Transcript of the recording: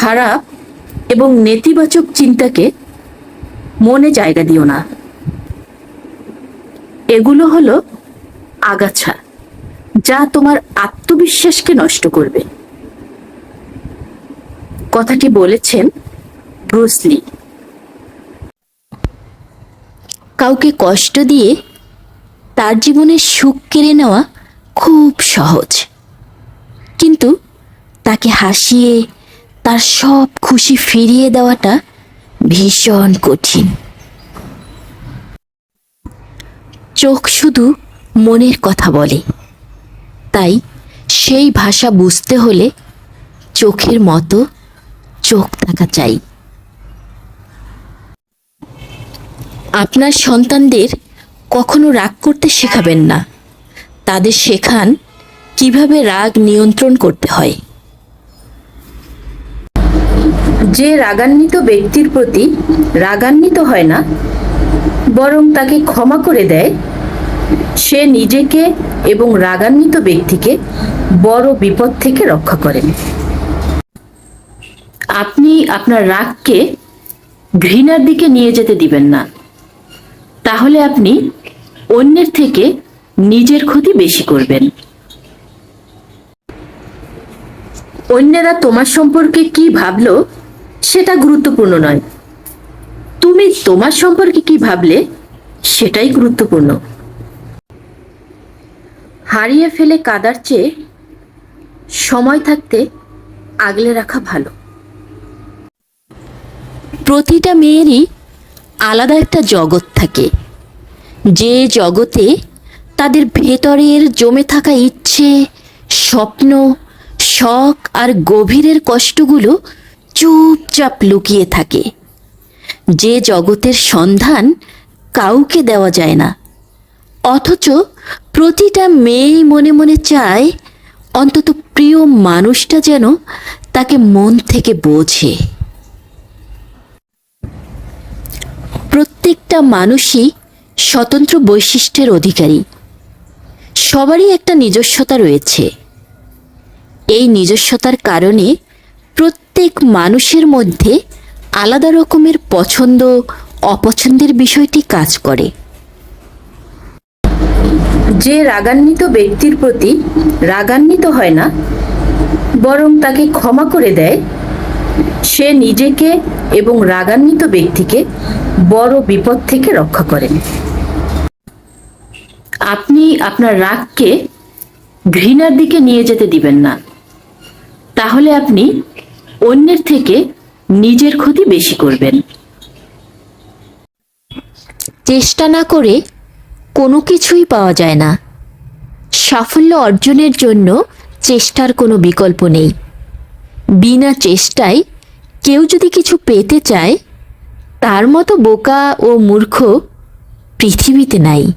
খারাপ এবং নেতিবাচক চিন্তাকে মনে জায়গা দিও না। এগুলো হলো আগাছা, যা তোমার আত্মবিশ্বাসকে নষ্ট করবে। কথাটি বলেছেন ব্রুসলি কাউকে কষ্ট দিয়ে তার জীবনের সুখ কেড়ে নেওয়া খুব সহজ। কিন্তু তাকে হাসিয়ে তার সব খুশি ফিরিয়ে দেওয়াটা ভীষণ কঠিন। চোখ শুধু মনের কথা বলে। তাই সেই ভাষা বুঝতে হলে চোখের মতো চোখ থাকা চাই। আপনার সন্তানদের কখনো রাগ করতে শেখাবেন না। তাদের শেখান কীভাবে রাগ নিয়ন্ত্রণ করতে হয়। যে রাগান্বিত ব্যক্তির প্রতি রাগান্বিত হয় না, বরং তাকে ক্ষমা করে দেয়, সে নিজেকে এবং রাগান্বিত ব্যক্তিকে বড় বিপদ থেকে রক্ষা করেন। আপনি আপনার রাগকে ঘৃণার দিকে নিয়ে যেতে দিবেন না। তাহলে আপনি অন্যের থেকে নিজের ক্ষতি বেশি করবেন। অন্যেরা তোমার সম্পর্কে কি ভাবলো সেটা গুরুত্বপূর্ণ নয়। তুমি তোমার সম্পর্কে কি ভাবলে, সেটাই গুরুত্বপূর্ণ। হারিয়ে ফেলে কাদার চেয়ে সময় থাকতে আগলে রাখা ভালো। প্রতিটা মেয়েরই আলাদা একটা জগৎ থাকে। যে জগতে তাদের ভেতরের জমে থাকা ইচ্ছে, স্বপ্ন, শখ আর গভীরের কষ্টগুলো চুপচাপ লুকিয়ে থাকে। যে জগতের সন্ধান কাউকে দেওয়া যায় না। অথচ প্রতিটা মেয়েই মনে মনে চায়, অন্তত প্রিয় মানুষটা যেন তাকে মন থেকে বোঝে। প্রত্যেকটা মানুষই স্বতন্ত্র বৈশিষ্ট্যের অধিকারী। সবারই একটা নিজস্বতা রয়েছে। এই নিজস্বতার কারণে প্রত্যেক মানুষের মধ্যে আলাদা রকমের পছন্দ, অপছন্দের বিষয়টি কাজ করে। যে রাগান্বিত ব্যক্তির প্রতি রাগান্বিত হয় না, বরং তাকে ক্ষমা করে দেয়, সে নিজেকে এবং রাগান্বিত ব্যক্তিকে বড় বিপদ থেকে রক্ষা করেন। আপনি আপনার রাগকে ঘৃণার দিকে নিয়ে যেতে দিবেন না। তাহলে আপনি অন্যের থেকে নিজের ক্ষতি বেশি করবেন। চেষ্টা না করে কোনো কিছুই পাওয়া যায় না। সাফল্য অর্জনের জন্য চেষ্টার কোনো বিকল্প নেই। বিনা চেষ্টায় কেউ যদি কিছু পেতে চায়, তার মতো বোকা ও মূর্খ পৃথিবীতে নাই।